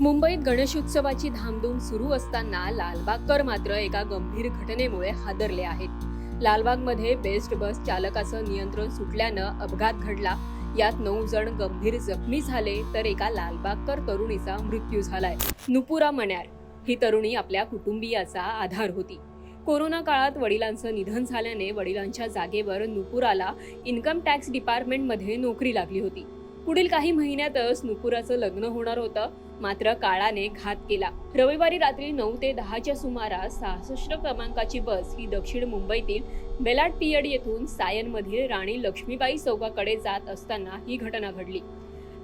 मुंबईत गणेशोत्सवाची धामधूम सुरू असताना लालबागकर मात्र एका गंभीर घटनेमुळे हादरले आहेत. लालबागमध्ये बेस्ट बस चालकाचं नियंत्रण सुटल्यानं अपघात घडला. यात नऊ जण गंभीर जखमी झाले तर एका लालबागकर तरुणीचा मृत्यू झालाय. नुपुरा मण्यार ही तरुणी आपल्या कुटुंबियाचा आधार होती. कोरोना काळात वडिलांचं निधन झाल्याने वडिलांच्या जागेवर नुपुराला इन्कम टॅक्स डिपार्टमेंटमध्ये नोकरी लागली होती. पुढील काही महिन्यातच नुपुराचं लग्न होणार होतं. मात्र काळाने घात केला. रविवारी रात्री नऊ ते दहाच्या सुमारास सहासष्ट क्रमांकाची बस ही दक्षिण मुंबईतील बेलाट पियड येथून सायनमधील राणी लक्ष्मीबाई चौकाकडे जात असताना ही घटना घडली.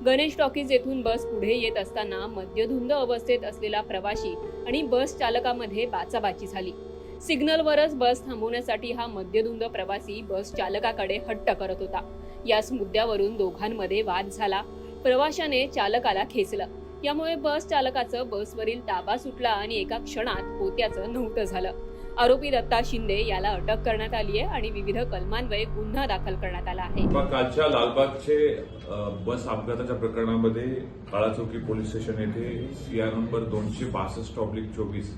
गणेश टॉकीज येथून बस पुढे येत असताना मद्यधुंद अवस्थेत असलेला प्रवाशी आणि बस चालकामध्ये बाचाबाची झाली. सिग्नलवरच बस थांबवण्यासाठी हा मद्यधुंद प्रवासी बस चालकाकडे हट्ट करत होता. याच मुद्द्यावरून दोघांमध्ये वाद झाला. प्रवाशाने चालकाला खेचलं. यामुळे बस चालकाचं बसवरील ताबा सुटला आणि एका क्षणात होत्याचं नव्हतं झालं. आरोपी दत्ता शिंदे याला अटक करण्यात आली आहे आणि विविध कलमान्वये गुन्हा दाखल करण्यात आला आहे. कालच्या लालबागचे बस अपघाताच्या प्रकरणामध्ये काळाचौकी पोलीस स्टेशन येथे सीआर नंबर दोनशे बासष्ट ऑब्लिक चोवीस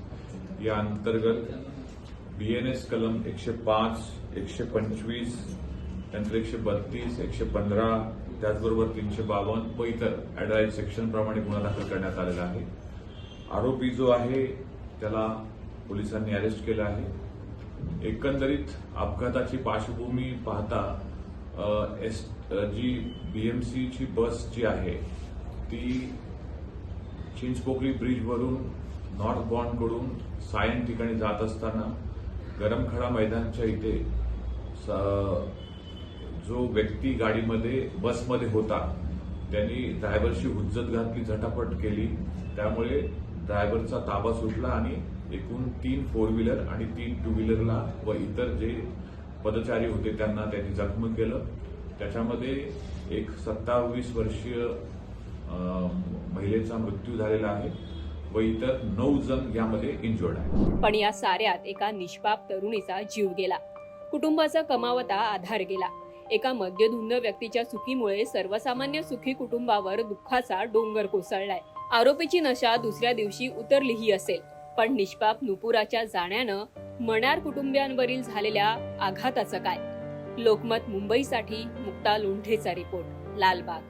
या अंतर्गत बीएनएस कलम एकशे पाच एकशे पंचवीस त्यानंतर एकशे बत्तीस एकशे पंधरा त्याचबरोबर तीनशे बावन्न व इतर अॅडाईट सेक्शनप्रमाणे गुन्हा दाखल करण्यात आलेला आहे. आरोपी जो आहे त्याला पोलिसांनी अरेस्ट केलं आहे. एकंदरीत अपघाताची पार्श्वभूमी पाहता एस अ, जी बीएमसीची बस जी आहे ती चिंचपोकळी ब्रिजवरून नॉर्थ बॉन्डकडून सायन ठिकाणी जात असताना गरमखडा मैदानच्या इथे स- जो व्यक्ती गाडीमध्ये बसमध्ये होता त्यांनी ड्रायव्हरशी हुज्जत घातली झटापट केली. त्यामुळे ड्रायव्हरचा ताबा सुटला आणि एकूण तीन फोर व्हीलर आणि तीन टू व्हीलरला व इतर जे पदचारी होते त्यांना त्यांनी जखमी केलं. त्याच्यामध्ये एक सत्तावीस वर्षीय महिलेचा मृत्यू झालेला आहे. व इतर नऊ जण यामध्ये इंजुर्ड आहे पण या साऱ्यात एका निष्पाप तरुणीचा जीव गेला. कुटुंबाचा कमावता आधार गेला. एका मद्यधुंद व्यक्तीच्या चुकीमुळे सर्वसामान्य सुखी कुटुंबावर दुःखाचा डोंगर कोसळलाय. आरोपीची नशा दुसऱ्या दिवशी उतरलीही असेल पण निष्पाप नुपुराच्या जाण्यानं मणार कुटुंबियांवरील झालेल्या आघाताचं काय? लोकमत मुंबईसाठी मुक्ता लोंढेचा रिपोर्ट लालबाग.